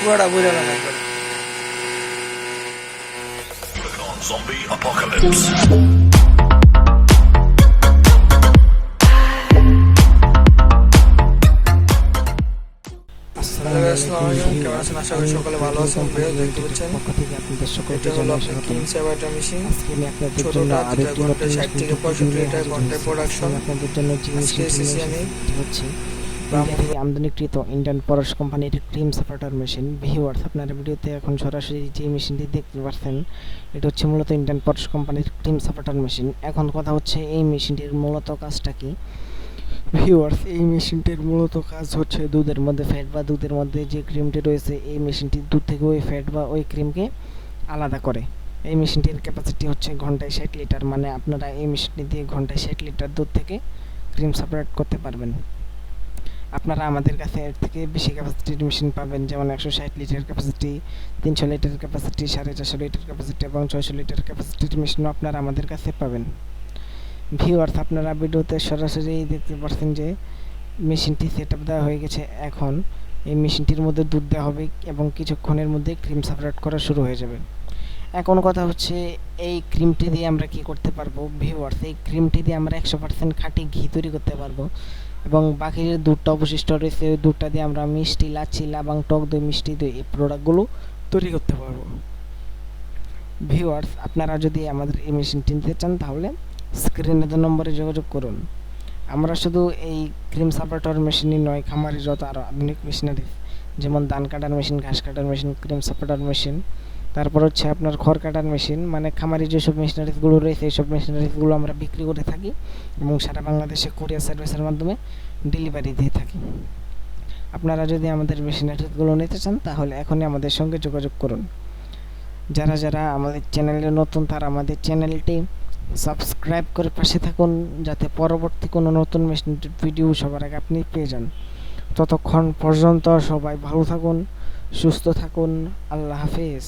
পুরোটা বুঝালাম একবার Zombie apocalypse. Hello আসসালামু আলাইকুম কেমন আছেন? আশা করি সকলে ভালো আছেন ভিডিও দেখতে পাচ্ছেন। পক্ষ থেকে আপনাদের মেশিন জন্য ছোটটা আরেকটি যেটা ঘন্টায় নতুন 60 থেকে মেশিন 65 নিয়ে লিটার ঘন্টায় হয়েছি। আপনাদের জন্য যে আজকে মেশিনটি এসেছি নিয়ে আমি হচ্ছি ইন্ডিয়া আমদানিকৃত ইন্ডিয়ান পরশ কোম্পানির ক্রিম সাপোর্টার মেশিন। ভিউয়ার্স আপনারা ভিডিওতে এখন সরাসরি যে মেশিনটি দেখতে পাচ্ছেন এটা হচ্ছে মূলত ইন্ডিয়ান পরশ কোম্পানির ক্রিম সাপোর্টার মেশিন। এখন কথা হচ্ছে, এই মেশিনটির মূলত কাজটা কি? ভিউয়ার্স এই মেশিনটির মূলত কাজ হচ্ছে দুধের মধ্যে ফ্যাট বা দুধের মধ্যে যে ক্রিমটি রয়েছে, এই মেশিনটি দুধ থেকে ওই ফ্যাট বা ওই ক্রিমকে আলাদা করে। এই মেশিনটির ক্যাপাসিটি হচ্ছে ঘন্টায় ষাট লিটার মানে আপনারা এই মেশিনটি দিয়ে ঘন্টায় ষাট লিটার দুধ থেকে ক্রিম সাপারেট করতে পারবেন। আপনারা আমাদের কাছে এর থেকে বেশি ক্যাপাসিটির মেশিন পাবেন, যেমন একশো ষাট লিটার ক্যাপাসিটি তিনশো লিটার ক্যাপাসিটি সাড়ে চারশো লিটার ক্যাপাসিটি এবং ছয়শো লিটার ক্যাপাসিটির মেশিনও আপনারা আমাদের কাছে পাবেন। ভিউয়ার্স আপনারা ভিডিওতে সরাসরি দেখতে পাচ্ছেন যে মেশিনটি সেট দেওয়া হয়ে গেছে এখন। এই মেশিনটির মধ্যে দুধ দেওয়া হবে এবং কিছুক্ষণের মধ্যে ক্রিম সাপারেট করা শুরু হয়ে যাবে। এখন কথা হচ্ছে, এই ক্রিমটি দিয়ে আমরা কি করতে পারব? ভিউয়ার্স এই ক্রিমটি দিয়ে আমরা একশো পার্সেন্ট খাঁটি ঘি তৈরি করতে পারব। এবং বাকি যে দুধটা অবশিষ্ট রয়েছে, ওই দুধটা দিয়ে আমরা মিষ্টি, লাচ্ছি, লাবাং, টক দই, মিষ্টি দই এই প্রোডাক্টগুলো তৈরি করতে পারব। ভিউয়ার্স আপনারা যদি আমাদের এই মেশিনটি নিতে চান, তাহলে স্ক্রিনে দেওয়া নম্বরে যোগাযোগ করুন। আমরা শুধু এই ক্রিম সাপারেটর মেশিনই নয়, খামারি যত আরও আধুনিক মেশিনারি যেমন ধান কাটার মেশিন ঘাস কাটার মেশিন ক্রিম সাপারেটর মেশিন তারপর হচ্ছে আপনার খড় কাটার মেশিন মানে খামারি যেসব মেশিনারিজগুলো রয়েছে, এইসব মেশিনারিজগুলো আমরা বিক্রি করে থাকি এবং সারা বাংলাদেশে কোরিয়ার সার্ভিসের মাধ্যমে ডেলিভারি দিয়ে থাকি। আপনারা যদি আমাদের মেশিনারিজগুলো নিতে চান, তাহলে এখনই আমাদের সঙ্গে যোগাযোগ করুন। যারা যারা আমাদের চ্যানেলে নতুন, তারা আমাদের চ্যানেলটি সাবস্ক্রাইব করে পাশে থাকুন, যাতে পরবর্তী কোনো নতুন মেশিনের ভিডিও সবার আগে আপনি পেয়ে যান। ততক্ষণ পর্যন্ত সবাই ভালো থাকুন, সুস্থ থাকুন, আল্লাহ হাফিজ।